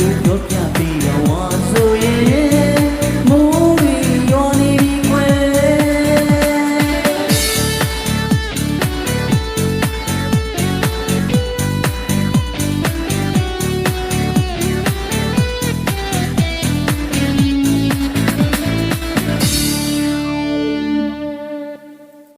ကိုပြောပြပြီးတော့